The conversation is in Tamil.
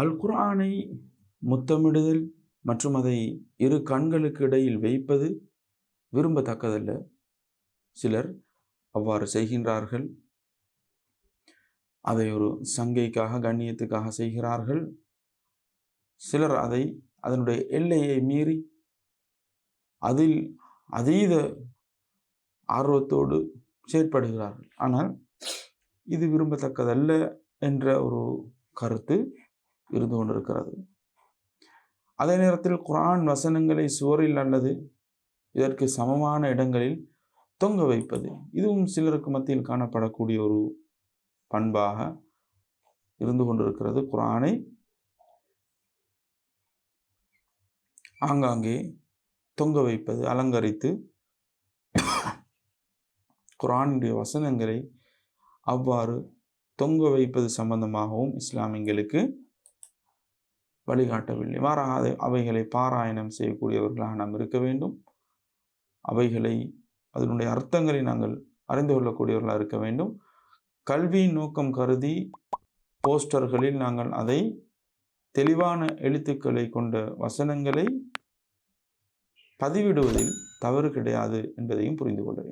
அல் குர்ஆனை முத்தமிடுதல் மற்றும் அதை இரு கண்களுக்கு இடையில் வைப்பது விரும்பத்தக்கதல்ல. சிலர் அவ்வாறு செய்கின்றார்கள். அதை ஒரு சங்கைக்காக கண்ணியத்துக்காக செய்கிறார்கள். சிலர் அதை அதனுடைய எல்லையை மீறி அதில் அதீத ஆர்வத்தோடு செயற்படுகிறார்கள். ஆனால் இது விரும்பத்தக்கதல்ல என்ற ஒரு கருத்து இருந்து கொண்டிருக்கிறது. அதே நேரத்தில் குரான் வசனங்களை சுவரில் அல்லது இதற்கு சமமான இடங்களில் தொங்க வைப்பது. இதுவும் சிலருக்கு மத்தியில் காணப்படக்கூடிய ஒரு பண்பாக இருந்து கொண்டிருக்கிறது குரானை. ஆங்காங்கே தொங்க வைப்பது அலங்கரித்து குரானுடைய வசனங்களை அவ்வாறு தொங்க வைப்பது சம்பந்தமாகவும் இஸ்லாமியங்களுக்கு வழிகாட்டவில்லை. மாறாக அதை அவைகளை பாராயணம் செய்யக்கூடியவர்களாக நாம் இருக்க வேண்டும். அவைகளை அதனுடைய அர்த்தங்களை நாங்கள் அறிந்து கொள்ளக்கூடியவர்களாக இருக்க வேண்டும். கல்வியின் நோக்கம் கருதி போஸ்டர்களில் நாங்கள் அதை தெளிவான எழுத்துக்களை கொண்ட வசனங்களை பதிவிடுவதில் தவறு கிடையாது என்பதையும் புரிந்து கொள்ள வேண்டும்.